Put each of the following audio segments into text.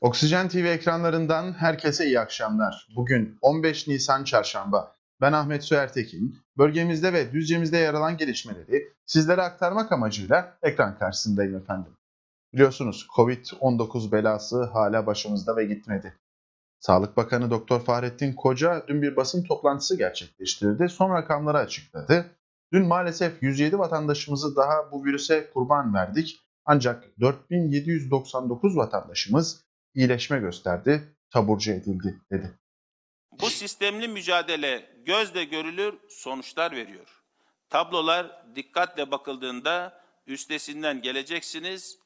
Oksijen TV ekranlarından herkese iyi akşamlar. Bugün 15 Nisan Çarşamba. Ben Ahmet Süertekin. Bölgemizde ve Düzce'mizde yer alan gelişmeleri sizlere aktarmak amacıyla ekran karşısındayım efendim. Biliyorsunuz Covid-19 belası hala başımızda ve gitmedi. Sağlık Bakanı Doktor Fahrettin Koca dün bir basın toplantısı gerçekleştirdi. Son rakamları açıkladı. Dün maalesef 107 vatandaşımızı daha bu virüse kurban verdik. Ancak 4799 vatandaşımız iyileşme gösterdi, taburcu edildi dedi. Bu sistemli mücadele gözle görülür sonuçlar veriyor. Tablolar dikkatle bakıldığında üstesinden geleceksiniz,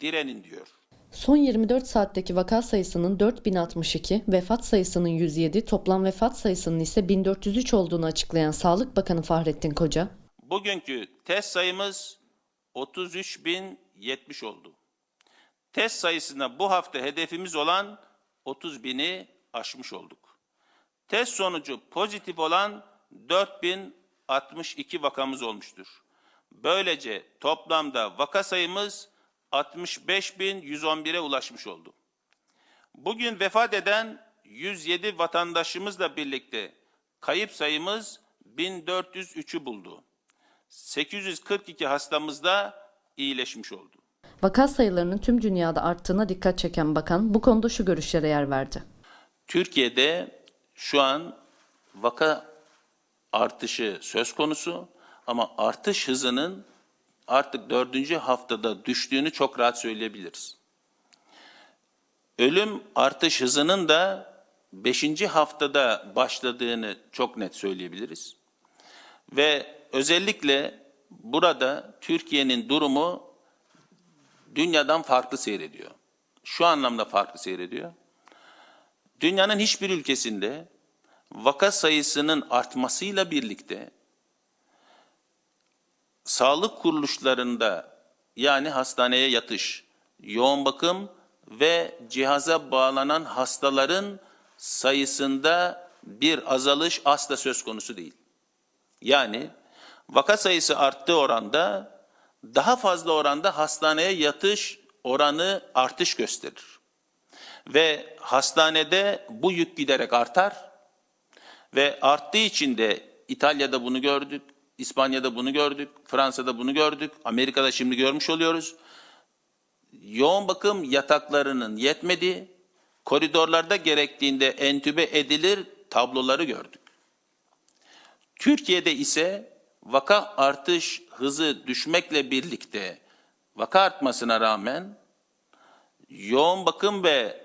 direnin diyor. Son 24 saatteki vaka sayısının 4062, vefat sayısının 107, toplam vefat sayısının ise 1403 olduğunu açıklayan Sağlık Bakanı Fahrettin Koca, Bugünkü test sayımız 33.070 oldu. Test sayısında bu hafta hedefimiz olan 30 bini aşmış olduk. Test sonucu pozitif olan 4062 vakamız olmuştur. Böylece toplamda vaka sayımız 65.111'e ulaşmış oldu. Bugün vefat eden 107 vatandaşımızla birlikte kayıp sayımız 1403'ü buldu. 842 hastamız da iyileşmiş oldu. Vaka sayılarının tüm dünyada arttığına dikkat çeken bakan bu konuda şu görüşlere yer verdi. Türkiye'de şu an vaka artışı söz konusu ama artış hızının artık dördüncü haftada düştüğünü çok rahat söyleyebiliriz. Ölüm artış hızının da beşinci haftada başladığını çok net söyleyebiliriz. Ve özellikle burada Türkiye'nin durumu dünyadan farklı seyrediyor. Şu anlamda farklı seyrediyor. Dünyanın hiçbir ülkesinde vaka sayısının artmasıyla birlikte sağlık kuruluşlarında yani hastaneye yatış, yoğun bakım ve cihaza bağlanan hastaların sayısında bir azalış asla söz konusu değil. Yani vaka sayısı arttığı oranda daha fazla oranda hastaneye yatış oranı artış gösterir. Ve hastanede bu yük giderek artar ve arttığı için de İtalya'da bunu gördük, İspanya'da bunu gördük, Fransa'da bunu gördük, Amerika'da şimdi görmüş oluyoruz. Yoğun bakım yataklarının yetmediği, koridorlarda gerektiğinde entübe edilir tabloları gördük. Türkiye'de ise vaka artış hızı düşmekle birlikte vaka artmasına rağmen yoğun bakım ve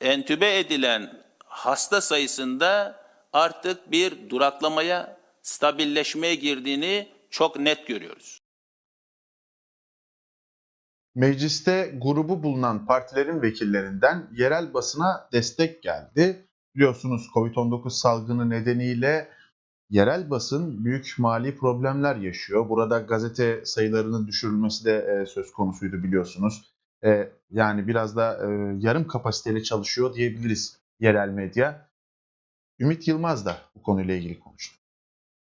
entübe edilen hasta sayısında artık bir duraklamaya, stabilleşmeye girdiğini çok net görüyoruz. Mecliste grubu bulunan partilerin vekillerinden yerel basına destek geldi. Biliyorsunuz Covid-19 salgını nedeniyle yerel basın büyük mali problemler yaşıyor. Burada gazete sayılarının düşürülmesi de e, söz konusuydu biliyorsunuz. E, yani biraz da e, yarım kapasiteli çalışıyor diyebiliriz yerel medya. Ümit Yılmaz da bu konuyla ilgili konuştu.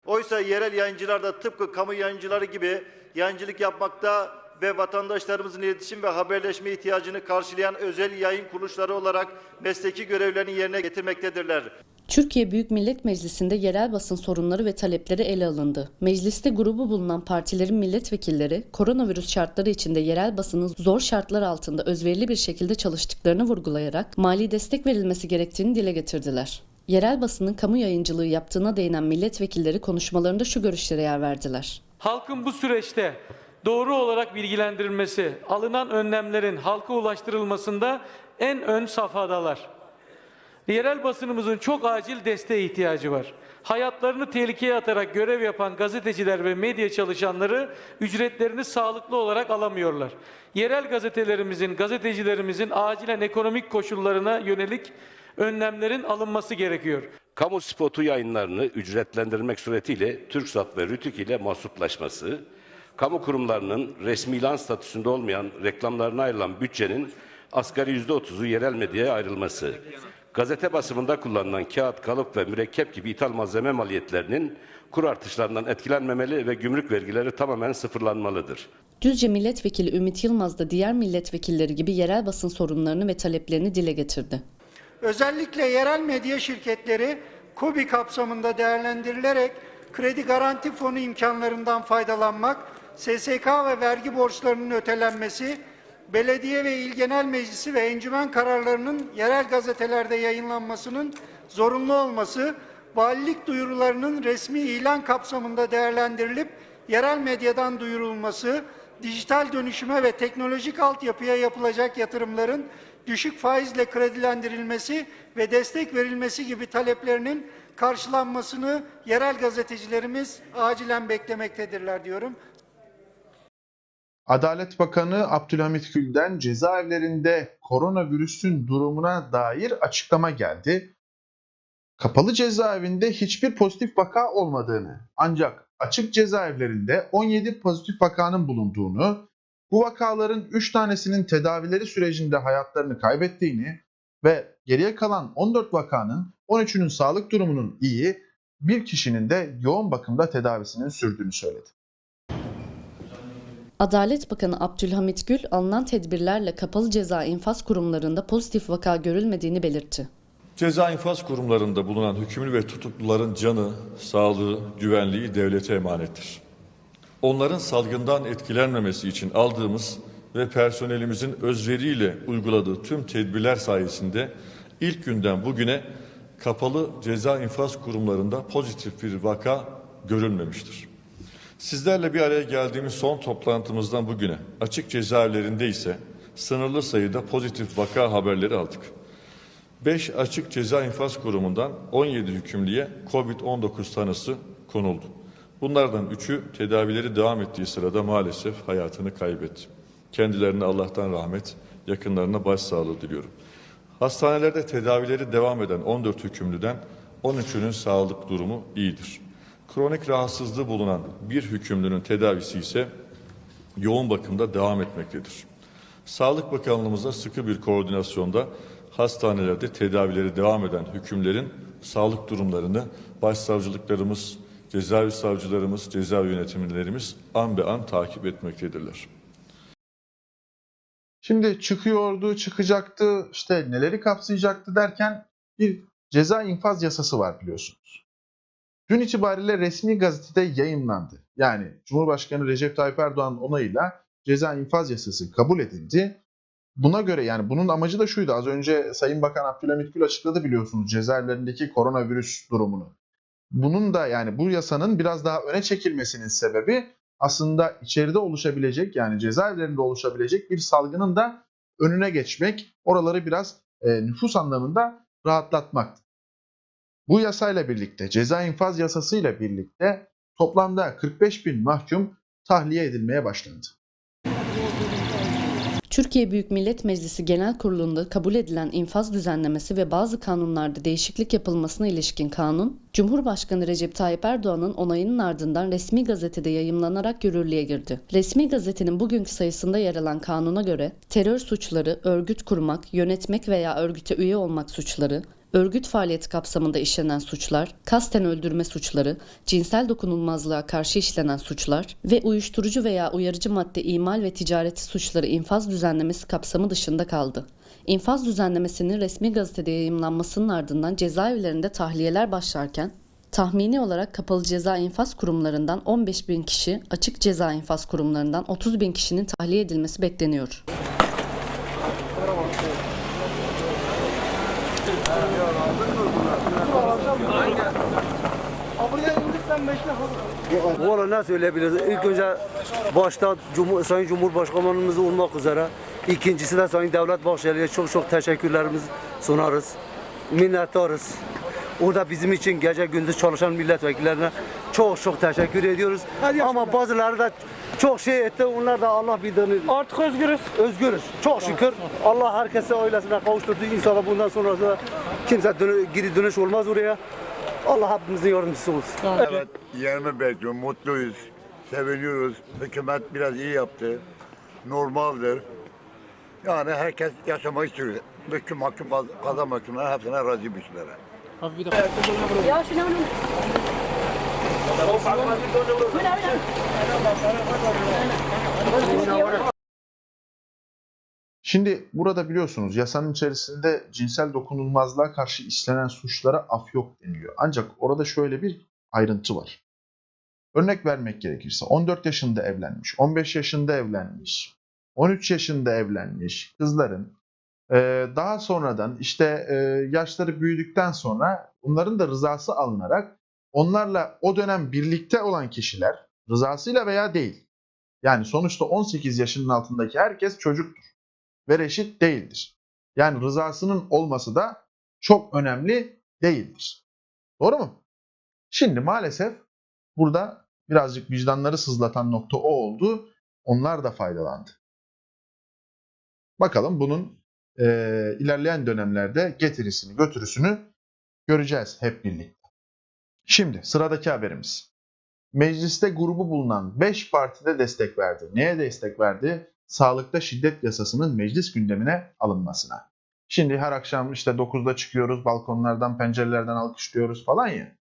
Oysa yerel yayıncılar da tıpkı kamu yayıncıları gibi yayıncılık yapmakta ve vatandaşlarımızın iletişim ve haberleşme ihtiyacını karşılayan özel yayın kuruluşları olarak mesleki görevlerini yerine getirmektedirler. Türkiye Büyük Millet Meclisi'nde yerel basın sorunları ve talepleri ele alındı. Mecliste grubu bulunan partilerin milletvekilleri koronavirüs şartları içinde yerel basının zor şartlar altında özverili bir şekilde çalıştıklarını vurgulayarak mali destek verilmesi gerektiğini dile getirdiler. Yerel basının kamu yayıncılığı yaptığına değinen milletvekilleri konuşmalarında şu görüşlere yer verdiler. Halkın bu süreçte doğru olarak bilgilendirilmesi, alınan önlemlerin halka ulaştırılmasında en ön safhadalar. Yerel basınımızın çok acil desteğe ihtiyacı var. Hayatlarını tehlikeye atarak görev yapan gazeteciler ve medya çalışanları ücretlerini sağlıklı olarak alamıyorlar. Yerel gazetelerimizin, gazetecilerimizin acilen ekonomik koşullarına yönelik önlemlerin alınması gerekiyor. Kamu spotu yayınlarını ücretlendirmek suretiyle TürkSat ve Rütük ile mahsuplaşması, kamu kurumlarının resmi ilan statüsünde olmayan reklamlarına ayrılan bütçenin asgari %30'u yerel medyaya ayrılması, gazete basımında kullanılan kağıt, kalıp ve mürekkep gibi ithal malzeme maliyetlerinin kur artışlarından etkilenmemeli ve gümrük vergileri tamamen sıfırlanmalıdır. Düzce Milletvekili Ümit Yılmaz da diğer milletvekilleri gibi yerel basın sorunlarını ve taleplerini dile getirdi. Özellikle yerel medya şirketleri KOBİ kapsamında değerlendirilerek kredi garanti fonu imkanlarından faydalanmak, SSK ve vergi borçlarının ötelenmesi, belediye ve il genel meclisi ve encümen kararlarının yerel gazetelerde yayınlanmasının zorunlu olması, valilik duyurularının resmi ilan kapsamında değerlendirilip yerel medyadan duyurulması, dijital dönüşüme ve teknolojik altyapıya yapılacak yatırımların düşük faizle kredilendirilmesi ve destek verilmesi gibi taleplerinin karşılanmasını yerel gazetecilerimiz acilen beklemektedirler diyorum. Adalet Bakanı Abdülhamit Gül'den cezaevlerinde koronavirüsün durumuna dair açıklama geldi. Kapalı cezaevinde hiçbir pozitif vaka olmadığını ancak açık cezaevlerinde 17 pozitif vakanın bulunduğunu, bu vakaların 3 tanesinin tedavileri sürecinde hayatlarını kaybettiğini ve geriye kalan 14 vakanın 13'ünün sağlık durumunun iyi, bir kişinin de yoğun bakımda tedavisinin sürdüğünü söyledi. Adalet Bakanı Abdülhamit Gül alınan tedbirlerle kapalı ceza infaz kurumlarında pozitif vaka görülmediğini belirtti. Ceza infaz kurumlarında bulunan hükümlü ve tutukluların canı, sağlığı, güvenliği devlete emanettir. Onların salgından etkilenmemesi için aldığımız ve personelimizin özveriyle uyguladığı tüm tedbirler sayesinde ilk günden bugüne kapalı ceza infaz kurumlarında pozitif bir vaka görülmemiştir. Sizlerle bir araya geldiğimiz son toplantımızdan bugüne açık cezaevlerinde ise sınırlı sayıda pozitif vaka haberleri aldık. 5 açık ceza infaz kurumundan 17 hükümlüye COVID-19 tanısı konuldu. Bunlardan 3'ü tedavileri devam ettiği sırada maalesef hayatını kaybetti. Kendilerine Allah'tan rahmet, yakınlarına başsağlığı diliyorum. Hastanelerde tedavileri devam eden 14 hükümlüden 13'ünün sağlık durumu iyidir. Kronik rahatsızlığı bulunan bir hükümlünün tedavisi ise yoğun bakımda devam etmektedir. Sağlık Bakanlığımızla sıkı bir koordinasyonda hastanelerde tedavileri devam eden hükümlerin sağlık durumlarını başsavcılıklarımız, cezaevi savcılarımız, cezaevi yönetimlerimiz an be an takip etmektedirler. Şimdi çıkıyordu, çıkacaktı, işte neleri kapsayacaktı derken bir ceza infaz yasası var biliyorsunuz. Dün itibariyle resmi gazetede yayınlandı. Yani Cumhurbaşkanı Recep Tayyip Erdoğan onayıyla ceza infaz yasası kabul edildi. Buna göre yani bunun amacı da şuydu. Az önce Sayın Bakan Abdülhamit Gül açıkladı biliyorsunuz cezaevlerindeki koronavirüs durumunu. Bunun da yani bu yasanın biraz daha öne çekilmesinin sebebi aslında içeride oluşabilecek yani cezaevlerinde oluşabilecek bir salgının da önüne geçmek, oraları biraz e, nüfus anlamında rahatlatmak. Bu yasayla birlikte, ceza infaz yasasıyla birlikte toplamda 45 bin mahkum tahliye edilmeye başlandı. Türkiye Büyük Millet Meclisi Genel Kurulu'nda kabul edilen infaz düzenlemesi ve bazı kanunlarda değişiklik yapılmasına ilişkin kanun, Cumhurbaşkanı Recep Tayyip Erdoğan'ın onayının ardından resmi gazetede yayımlanarak yürürlüğe girdi. Resmi gazetenin bugünkü sayısında yer alan kanuna göre terör suçları, örgüt kurmak, yönetmek veya örgüte üye olmak suçları, örgüt faaliyeti kapsamında işlenen suçlar, kasten öldürme suçları, cinsel dokunulmazlığa karşı işlenen suçlar ve uyuşturucu veya uyarıcı madde imal ve ticareti suçları infaz düzenlemesi kapsamı dışında kaldı. İnfaz düzenlemesinin resmi gazetede yayımlanmasının ardından cezaevlerinde tahliyeler başlarken Tahmini olarak kapalı ceza infaz kurumlarından 15 bin kişi, açık ceza infaz kurumlarından 30 bin kişinin tahliye edilmesi bekleniyor. Valla ne söyleyebiliriz? İlk önce başta Cumhur, Sayın Cumhurbaşkanımız olmak üzere ikincisi de Sayın Devlet Bahçeli'ye çok çok teşekkürlerimizi sunarız. Minnettarız. O da bizim için gece gündüz çalışan milletvekillerine çok çok teşekkür ediyoruz. Ama bazıları da çok şey etti. Onlar da Allah bildiğini... Artık özgürüz. Özgürüz. Çok şükür. Allah herkese ailesine kavuşturdu. İnşallah bundan sonra da kimse dönü, geri dönüş olmaz oraya. Allah hepimizin yardımcısı olsun. Evet, 25 gün mutluyuz, seviniyoruz. Hükümet biraz iyi yaptı. Normaldir. Yani herkes yaşamak istiyor. Mahkum, mahkum, kaza mahkumlar hepsine razı bir şeylere. Şimdi burada biliyorsunuz yasanın içerisinde cinsel dokunulmazlığa karşı işlenen suçlara af yok deniliyor. Ancak orada şöyle bir ayrıntı var. Örnek vermek gerekirse 14 yaşında evlenmiş, 15 yaşında evlenmiş, 13 yaşında evlenmiş kızların e, daha sonradan işte e, yaşları büyüdükten sonra bunların da rızası alınarak onlarla o dönem birlikte olan kişiler rızasıyla veya değil. Yani sonuçta 18 yaşının altındaki herkes çocuktur ve reşit değildir. Yani rızasının olması da çok önemli değildir. Doğru mu? Şimdi maalesef burada birazcık vicdanları sızlatan nokta o oldu. Onlar da faydalandı. Bakalım bunun e, ilerleyen dönemlerde getirisini, götürüsünü göreceğiz hep birlikte. Şimdi sıradaki haberimiz. Mecliste grubu bulunan 5 partide destek verdi. Neye destek verdi? Sağlıkta şiddet yasasının meclis gündemine alınmasına. Şimdi her akşam işte 9'da çıkıyoruz, balkonlardan, pencerelerden alkışlıyoruz falan ya.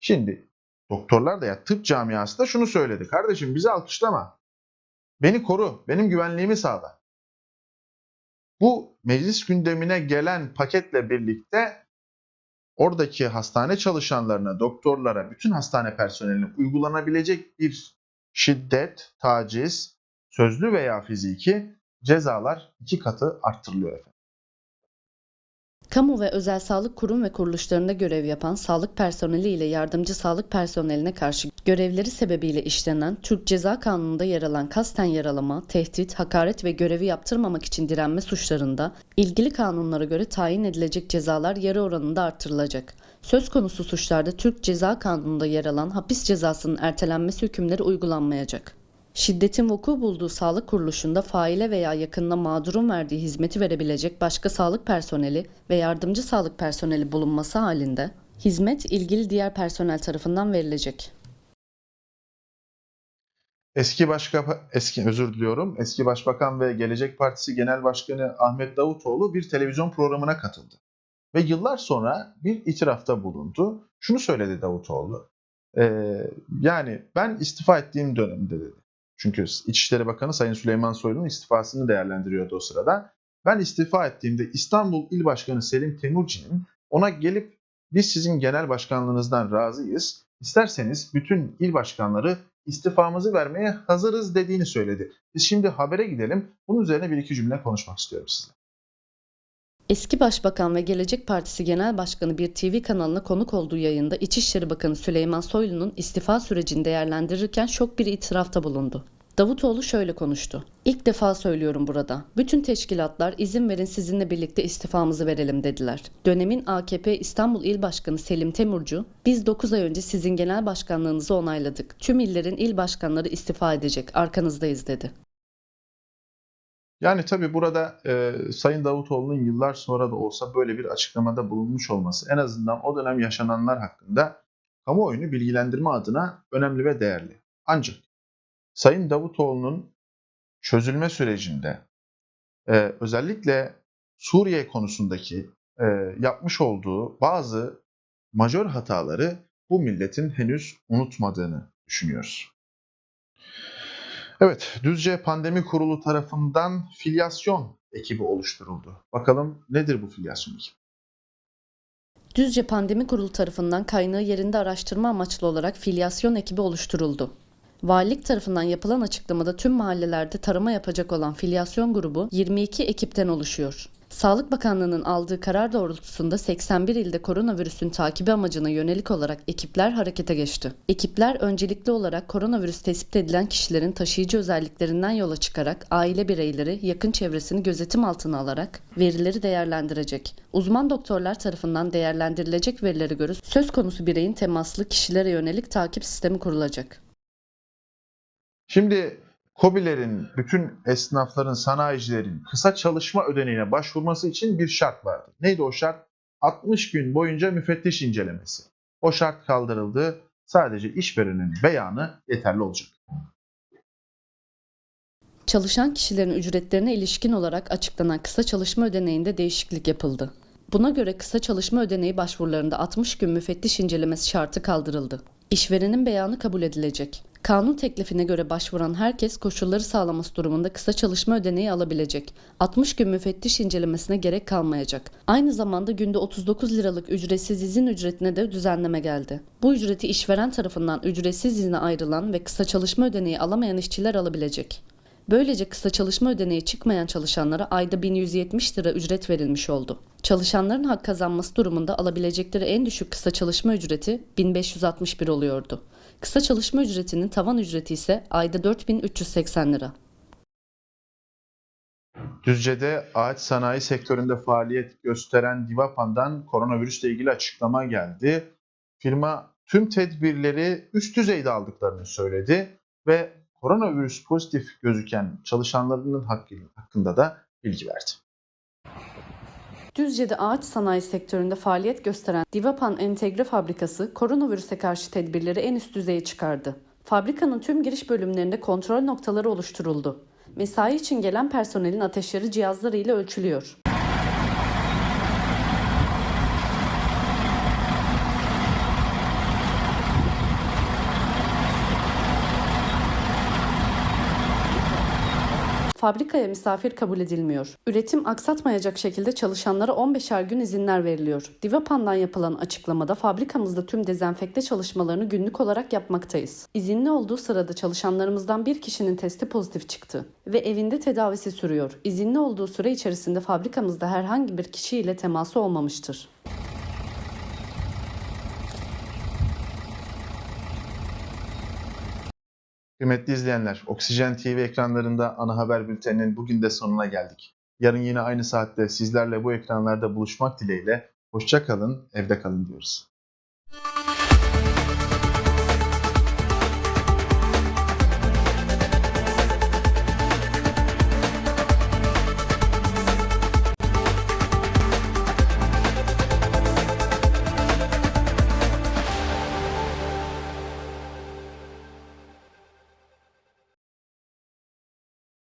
Şimdi doktorlar da ya tıp camiası da şunu söyledi. Kardeşim bizi alkışlama. Beni koru, benim güvenliğimi sağla. Bu meclis gündemine gelen paketle birlikte oradaki hastane çalışanlarına, doktorlara, bütün hastane personeline uygulanabilecek bir şiddet, taciz, sözlü veya fiziki cezalar iki katı arttırılıyor efendim. Kamu ve özel sağlık kurum ve kuruluşlarında görev yapan sağlık personeli ile yardımcı sağlık personeline karşı görevleri sebebiyle işlenen Türk Ceza Kanunu'nda yer alan kasten yaralama, tehdit, hakaret ve görevi yaptırmamak için direnme suçlarında ilgili kanunlara göre tayin edilecek cezalar yarı oranında artırılacak. Söz konusu suçlarda Türk Ceza Kanunu'nda yer alan hapis cezasının ertelenmesi hükümleri uygulanmayacak. Şiddetin vuku bulduğu sağlık kuruluşunda faile veya yakınına mağdurun verdiği hizmeti verebilecek başka sağlık personeli ve yardımcı sağlık personeli bulunması halinde hizmet ilgili diğer personel tarafından verilecek. Eski başka eski özür diliyorum. Eski Başbakan ve Gelecek Partisi Genel Başkanı Ahmet Davutoğlu bir televizyon programına katıldı. Ve yıllar sonra bir itirafta bulundu. Şunu söyledi Davutoğlu. Ee, yani ben istifa ettiğim dönemde dedi. Çünkü İçişleri Bakanı Sayın Süleyman Soylu'nun istifasını değerlendiriyordu o sırada. Ben istifa ettiğimde İstanbul İl Başkanı Selim Temurci'nin ona gelip biz sizin genel başkanlığınızdan razıyız. İsterseniz bütün il başkanları istifamızı vermeye hazırız dediğini söyledi. Biz şimdi habere gidelim. Bunun üzerine bir iki cümle konuşmak istiyorum sizinle. Eski Başbakan ve Gelecek Partisi Genel Başkanı bir TV kanalına konuk olduğu yayında İçişleri Bakanı Süleyman Soylu'nun istifa sürecini değerlendirirken şok bir itirafta bulundu. Davutoğlu şöyle konuştu. İlk defa söylüyorum burada. Bütün teşkilatlar izin verin sizinle birlikte istifamızı verelim dediler. Dönemin AKP İstanbul İl Başkanı Selim Temurcu, biz 9 ay önce sizin genel başkanlığınızı onayladık. Tüm illerin il başkanları istifa edecek. Arkanızdayız dedi. Yani tabii burada e, Sayın Davutoğlu'nun yıllar sonra da olsa böyle bir açıklamada bulunmuş olması en azından o dönem yaşananlar hakkında kamuoyunu bilgilendirme adına önemli ve değerli. Ancak Sayın Davutoğlu'nun çözülme sürecinde e, özellikle Suriye konusundaki e, yapmış olduğu bazı majör hataları bu milletin henüz unutmadığını düşünüyoruz. Evet, Düzce Pandemi Kurulu tarafından filyasyon ekibi oluşturuldu. Bakalım nedir bu filyasyon ekibi? Düzce Pandemi Kurulu tarafından kaynağı yerinde araştırma amaçlı olarak filyasyon ekibi oluşturuldu. Valilik tarafından yapılan açıklamada tüm mahallelerde tarama yapacak olan filyasyon grubu 22 ekipten oluşuyor. Sağlık Bakanlığı'nın aldığı karar doğrultusunda 81 ilde koronavirüsün takibi amacına yönelik olarak ekipler harekete geçti. Ekipler öncelikli olarak koronavirüs tespit edilen kişilerin taşıyıcı özelliklerinden yola çıkarak aile bireyleri, yakın çevresini gözetim altına alarak verileri değerlendirecek. Uzman doktorlar tarafından değerlendirilecek verilere göre söz konusu bireyin temaslı kişilere yönelik takip sistemi kurulacak. Şimdi KOBİ'lerin, bütün esnafların, sanayicilerin kısa çalışma ödeneğine başvurması için bir şart vardı. Neydi o şart? 60 gün boyunca müfettiş incelemesi. O şart kaldırıldı. Sadece işverenin beyanı yeterli olacak. Çalışan kişilerin ücretlerine ilişkin olarak açıklanan kısa çalışma ödeneğinde değişiklik yapıldı. Buna göre kısa çalışma ödeneği başvurularında 60 gün müfettiş incelemesi şartı kaldırıldı. İşverenin beyanı kabul edilecek. Kanun teklifine göre başvuran herkes koşulları sağlaması durumunda kısa çalışma ödeneği alabilecek. 60 gün müfettiş incelemesine gerek kalmayacak. Aynı zamanda günde 39 liralık ücretsiz izin ücretine de düzenleme geldi. Bu ücreti işveren tarafından ücretsiz izne ayrılan ve kısa çalışma ödeneği alamayan işçiler alabilecek. Böylece kısa çalışma ödeneği çıkmayan çalışanlara ayda 1170 lira ücret verilmiş oldu. Çalışanların hak kazanması durumunda alabilecekleri en düşük kısa çalışma ücreti 1561 oluyordu. Kısa çalışma ücretinin tavan ücreti ise ayda 4380 lira. Düzce'de ağaç sanayi sektöründe faaliyet gösteren Divapan'dan koronavirüsle ilgili açıklama geldi. Firma tüm tedbirleri üst düzeyde aldıklarını söyledi ve koronavirüs pozitif gözüken çalışanlarının hakkı- hakkında da bilgi verdi. Düzce'de ağaç sanayi sektöründe faaliyet gösteren Divapan Entegre Fabrikası koronavirüse karşı tedbirleri en üst düzeye çıkardı. Fabrikanın tüm giriş bölümlerinde kontrol noktaları oluşturuldu. Mesai için gelen personelin ateşleri cihazları ile ölçülüyor. Fabrikaya misafir kabul edilmiyor. Üretim aksatmayacak şekilde çalışanlara 15'er gün izinler veriliyor. Divapan'dan yapılan açıklamada fabrikamızda tüm dezenfekte çalışmalarını günlük olarak yapmaktayız. İzinli olduğu sırada çalışanlarımızdan bir kişinin testi pozitif çıktı ve evinde tedavisi sürüyor. İzinli olduğu süre içerisinde fabrikamızda herhangi bir kişiyle teması olmamıştır. Kıymetli izleyenler, Oksijen TV ekranlarında ana haber bülteninin bugün de sonuna geldik. Yarın yine aynı saatte sizlerle bu ekranlarda buluşmak dileğiyle hoşça kalın, evde kalın diyoruz.